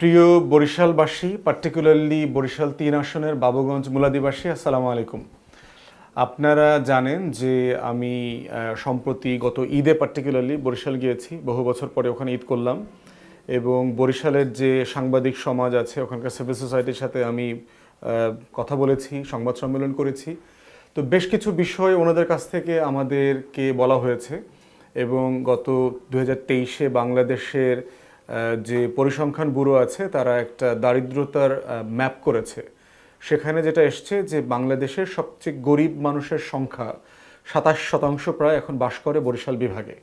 প্রিয় বরিশালবাসী পার্টিকুলারলি বরিশাল তিন আসনের বাবুগঞ্জ মুলাদিবাসী, আসসালামু আলাইকুম। আপনারা জানেন যে আমি সম্প্রতি গত ঈদে পার্টিকুলারলি বরিশাল গিয়েছি, বহু বছর পরে ওখানে ঈদ করলাম এবং বরিশালের যে সাংবাদিক সমাজ আছে, ওখানকার সিভিল সোসাইটির সাথে আমি কথা বলেছি, সংবাদ সম্মেলন করেছি। তো বেশ কিছু বিষয় ওনাদের কাছ থেকে আমাদেরকে বলা হয়েছে এবং গত দু বাংলাদেশের যে পরিসংখ্যান ব্যুরো আছে, তারা একটা দারিদ্রতার ম্যাপ করেছে। সেখানে যেটা এসছে যে বাংলাদেশের সবচেয়ে গরিব মানুষের সংখ্যা সাতাশ শতাংশ প্রায় এখন বাস করে বরিশাল বিভাগে।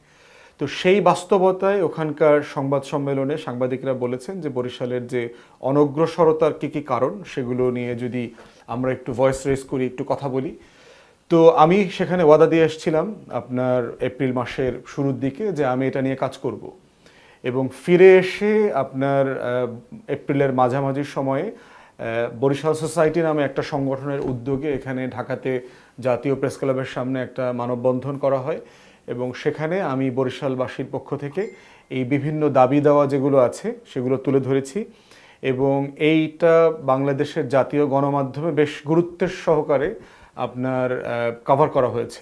তো সেই বাস্তবতায় ওখানকার সংবাদ সম্মেলনে সাংবাদিকরা বলেছেন যে বরিশালের যে অনগ্রসরতার কী কী কারণ, সেগুলো নিয়ে যদি আমরা একটু ভয়েস রেজ করি, একটু কথা বলি। তো আমি সেখানে ওয়াদা দিয়ে এসেছিলাম আপনার এপ্রিল মাসের শুরুর দিকে যে আমি এটা নিয়ে কাজ করব। এবং ফিরে এসে আপনার এপ্রিলের মাঝামাঝি সময়ে বরিশাল সোসাইটি নামে একটা সংগঠনের উদ্যোগে এখানে ঢাকাতে জাতীয় প্রেস ক্লাবের সামনে একটা মানববন্ধন করা হয় এবং সেখানে আমি বরিশালবাসীর পক্ষ থেকে এই বিভিন্ন দাবি দেওয়া যেগুলো আছে সেগুলো তুলে ধরেছি এবং এইটা বাংলাদেশের জাতীয় গণমাধ্যমে বেশ গুরুত্বের সহকারে আপনার কভার করা হয়েছে।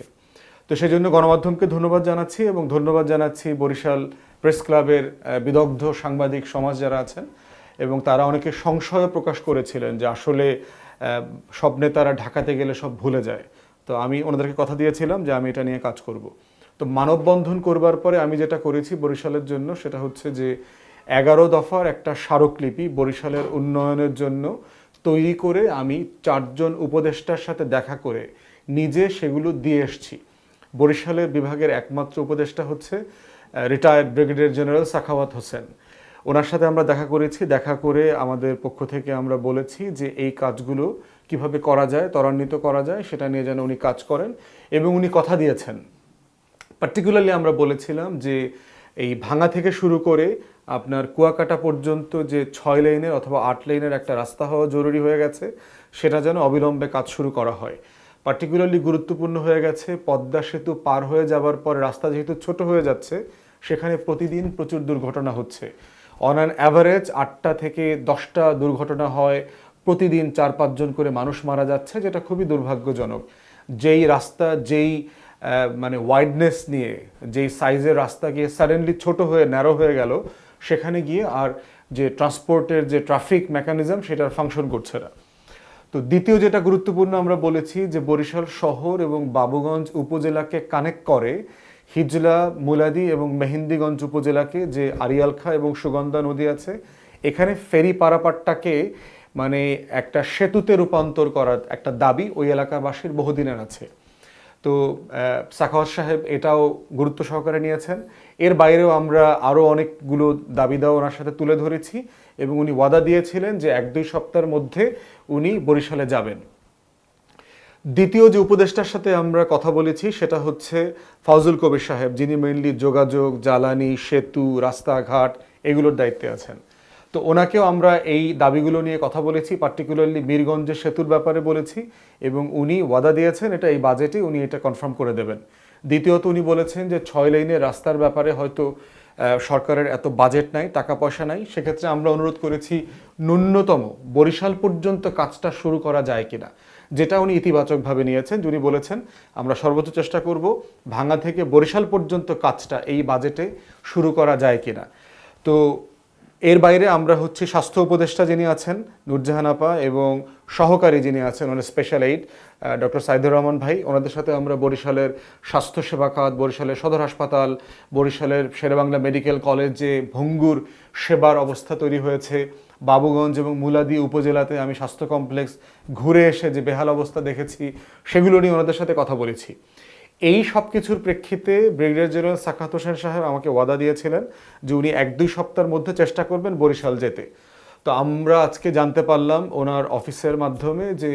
তো সেই জন্য গণমাধ্যমকে ধন্যবাদ জানাচ্ছি এবং ধন্যবাদ জানাচ্ছি বরিশাল প্রেস ক্লাবের বিদগ্ধ সাংবাদিক সমাজ যারা আছেন এবং তারা অনেকে সংশয় প্রকাশ করেছিলেন যে আসলে সব নেতারা ঢাকাতে গেলে সব ভুলে যায়। তো আমি ওনাদেরকে কথা দিয়েছিলাম যে আমি এটা নিয়ে কাজ করব। তো মানববন্ধন করবার পরে আমি যেটা করেছি বরিশালের জন্য সেটা হচ্ছে যে এগারো দফার একটা স্মারকলিপি বরিশালের উন্নয়নের জন্য তৈরি করে আমি চারজন উপদেষ্টার সাথে দেখা করে নিজে সেগুলো দিয়ে এসছি। বরিশালের বিভাগের একমাত্র উপদেষ্টা হচ্ছে retired brigadier general Sakhawat Hossain. ওনার সাথে আমরা দেখা করেছি, দেখা করে আমাদের পক্ষ থেকে আমরা বলেছি যে এই কাজগুলো কীভাবে করা যায়, ত্বরান্বিত করা যায়, সেটা নিয়ে যেন উনি কাজ করেন এবং উনি কথা দিয়েছেন। পার্টিকুলারলি আমরা বলেছিলাম যে এই ভাঙা থেকে শুরু করে আপনার কুয়াকাটা পর্যন্ত যে ছয় লেনের অথবা আট লেনের একটা রাস্তা হওয়া জরুরি হয়ে গেছে, সেটা যেন অবিলম্বে কাজ শুরু করা হয়। পার্টিকুলারলি গুরুত্বপূর্ণ হয়ে গেছে, পদ্মা সেতু পার হয়ে যাবার পর রাস্তা যেহেতু ছোট হয়ে যাচ্ছে সেখানে প্রতিদিন প্রচুর দুর্ঘটনা হচ্ছে। অন অ্যান অ্যাভারেজ আটটা থেকে দশটা দুর্ঘটনা হয়। প্রতিদিন চার পাঁচজন করে মানুষ মারা যাচ্ছে, যেটা খুবই দুর্ভাগ্যজনক। যেই রাস্তা, যেই মানে ওয়াইডনেস নিয়ে, যেই সাইজের রাস্তা গিয়ে সাডেনলি ছোট হয়ে ন্যারো হয়ে গেল, সেখানে গিয়ে আর যে ট্রান্সপোর্টের যে ট্রাফিক মেকানিজম সেটার ফাংশন করছে না। তো দ্বিতীয় যেটা গুরুত্বপূর্ণ আমরা বলেছি যে বরিশাল শহর এবং বাবুগঞ্জ উপজেলাকে কানেক্ট করে হিজলা, মুলাদি এবং মেহেন্দিগঞ্জ উপজেলাকে যে আরিয়ালখা এবং সুগন্ধা নদী আছে, এখানে ফেরি পারাপারটাকে মানে একটা সেতুতে রূপান্তর করার একটা দাবি ওই এলাকাবাসীর বহুদিনের আছে। তো সাখাওয়াত সাহেব এটাও গুরুত্ব সহকারে নিয়েছেন। এর বাইরেও আমরা আরও অনেকগুলো দাবি দেওয়া ওনার সাথে তুলে ধরেছি এবং উনি ওয়াদা দিয়েছিলেন যে এক দুই সপ্তাহের মধ্যে উনি বরিশালে যাবেন। দ্বিতীয় যে উপদেষ্টার সাথে আমরা কথা বলেছি সেটা হচ্ছে ফজল কবির সাহেব, যিনি মেইনলি যোগাযোগ, জ্বালানি, সেতু, রাস্তাঘাট এগুলোর দায়িত্বে আছেন। তো ওনাকেও আমরা এই দাবিগুলো নিয়ে কথা বলেছি পার্টিকুলারলি বীরগঞ্জের সেতুর ব্যাপারে বলেছি এবং উনি ওয়াদা দিয়েছেন এটা এই বাজেটে উনি এটা কনফার্ম করে দেবেন। দ্বিতীয়ত উনি বলেছেন যে ছয় লাইনের রাস্তার ব্যাপারে হয়তো সরকারের এত বাজেট নাই টাকা পয়সা নাই, সেক্ষেত্রে আমরা অনুরোধ করেছি ন্যূনতম বরিশাল পর্যন্ত কাজটা শুরু করা যায় কিনা। যেটা উনি ইতিবাচকভাবে নিয়েছেন উনি বলেছেন, আমরা সর্বোচ্চ চেষ্টা করব ভাঙা থেকে বরিশাল পর্যন্ত কাজটা এই বাজেটে শুরু করা যায় কিনা। তো এর বাইরে আমরা হচ্ছে স্বাস্থ্য উপদেষ্টা যিনি আছেন, নুরজাহান আপা, এবং সহকারী যিনি আছেন, ওনার special aide doctor Saidur Rahman ভাই। ওনাদের সাথে আমরা বরিশালের স্বাস্থ্যসেবা খাত, বরিশালের সদর হাসপাতাল, বরিশালের শেরেবাংলা মেডিকেল কলেজে ভঙ্গুর সেবার অবস্থা তৈরি হয়েছে। বাবুগঞ্জ এবং মুলাদি উপজেলাতে আমি স্বাস্থ্য কমপ্লেক্স ঘুরে এসে যে বেহাল অবস্থা দেখেছি, সেগুলো নিয়ে ওনাদের সাথে কথা বলেছি। এই সব কিছুর প্রেক্ষিতে ব্রিগেডিয়ার জেনারেল সাখাত হোসেন সাহেব আমাকে ওয়াদা দিয়েছিলেন যে উনি এক দুই সপ্তাহের মধ্যে চেষ্টা করবেন বরিশাল যেতে। তো আমরা আজকে জানতে পারলাম ওনার অফিসের মাধ্যমে যে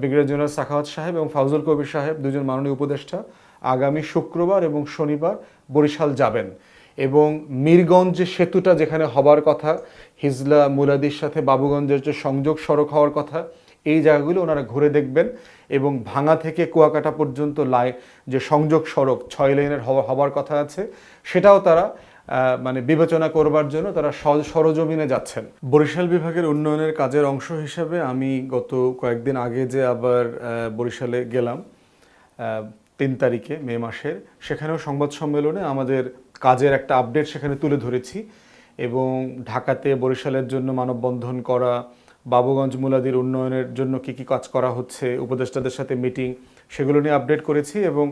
ব্রিগেডিয়ার জেনারেল সাখাওয়াত সাহেব এবং ফাউজুল কবির সাহেব দুজন মাননীয় উপদেষ্টা আগামী শুক্রবার এবং শনিবার বরিশাল যাবেন। এবং মিরগঞ্জ যে সেতুটা যেখানে হবার কথা, হিজলা মুলাদির সাথে বাবুগঞ্জের যে সংযোগ সড়ক হওয়ার কথা, এই জায়গাগুলো ওনারা ঘুরে দেখবেন এবং ভাঙা থেকে কুয়াকাটা পর্যন্ত লাই, যে সংযোগ সড়ক, ছয় লেনের হবার কথা আছে, সেটাও তারা মানে বিবেচনা করবার জন্য তারা সরজমিনে যাচ্ছেন। বরিশাল বিভাগের উন্নয়নের কাজের অংশ হিসেবে আমি গত কয়েকদিন আগে যে আবার বরিশালে গেলাম তিন তারিখে মে মাসের, সেখানেও সংবাদ সম্মেলনে আমাদের কাজের একটা আপডেট সেখানে তুলে ধরেছি এবং ঢাকাতে বরিশালের জন্য মানববন্ধন করা, বাবুগঞ্জ মুলাদির উন্নয়নের জন্য কি কি কাজ করা হচ্ছে, উপদেষ্টাদের সাথে মিটিং সেগুলো নিয়ে আপডেট করেছি এবং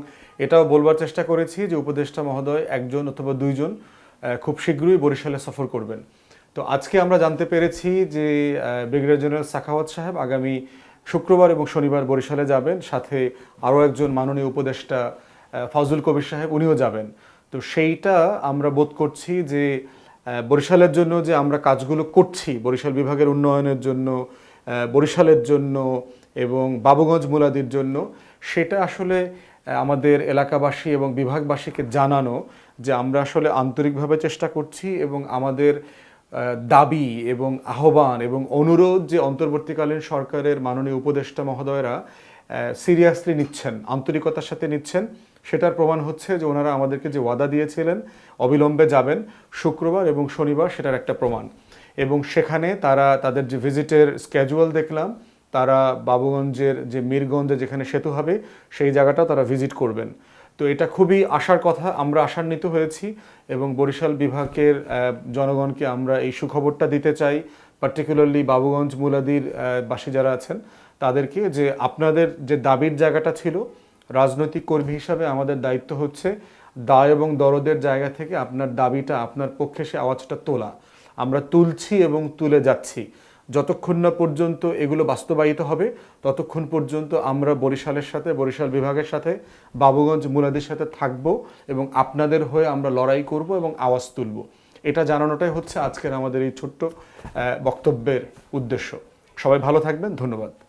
এটাও বলবার চেষ্টা করেছি যে উপদেষ্টা মহোদয় একজন অথবা দুইজন খুব শীঘ্রই বরিশালে সফর করবেন। তো আজকে আমরা জানতে পেরেছি যে ব্রিগেডিয়ার জেনারেল সাখাওয়াত সাহেব আগামী শুক্রবার এবং শনিবার বরিশালে যাবেন, সাথে আরও একজন মাননীয় উপদেষ্টা ফজল কবির সাহেব, উনিও যাবেন। তো সেইটা আমরা বোধ করছি যে বরিশালের জন্য যে আমরা কাজগুলো করছি, বরিশাল বিভাগের উন্নয়নের জন্য বরিশালের জন্য এবং বাবুগঞ্জ মুলাদির জন্য, সেটা আসলে আমাদের এলাকাবাসী এবং বিভাগবাসীকে জানানো যে আমরা আসলে আন্তরিকভাবে চেষ্টা করছি এবং আমাদের দাবি এবং আহ্বান এবং অনুরোধ যে অন্তর্বর্তীকালীন সরকারের মাননীয় উপদেষ্টা মহোদয়রা সিরিয়াসলি নিচ্ছেন, আন্তরিকতার সাথে নিচ্ছেন। সেটার প্রমাণ হচ্ছে যে ওনারা আমাদেরকে যে ওয়াদা দিয়েছিলেন, অবিলম্বে যাবেন শুক্রবার এবং শনিবার সেটার একটা প্রমাণ। এবং সেখানে তারা তাদের যে ভিজিটের স্ক্যাজুয়াল দেখলাম, তারা বাবুগঞ্জের যে মিরগঞ্জে যেখানে সেতু হবে, সেই জায়গাটাও তারা ভিজিট করবেন। তো এটা খুবই আশার কথা, আমরা আশান্বিত হয়েছি এবং বরিশাল বিভাগের জনগণকে আমরা এই সুখবরটা দিতে চাই পার্টিকুলারলি বাবুগঞ্জ মুলাদির বাসী যারা আছেন, তাদেরকে যে আপনাদের যে দাবির জায়গাটা ছিল রাজনৈতিক কর্মী হিসাবে আমাদের দায়িত্ব হচ্ছে দায় এবং দরদের জায়গা থেকে আপনার দাবিটা আপনার পক্ষে সে আওয়াজটা তোলা। আমরা তুলছি এবং তুলে যাচ্ছি। যতক্ষণ না পর্যন্ত এগুলো বাস্তবায়িত হবে, ততক্ষণ পর্যন্ত আমরা বরিশালের সাথে, বরিশাল বিভাগের সাথে, বাবুগঞ্জ মুলাদির সাথে থাকব এবং আপনাদের হয়ে আমরা লড়াই করব এবং আওয়াজ তুলব। এটা জানানোটাই হচ্ছে আজকের আমাদের এই ছোট্ট বক্তব্যের উদ্দেশ্য। সবাই ভালো থাকবেন, ধন্যবাদ।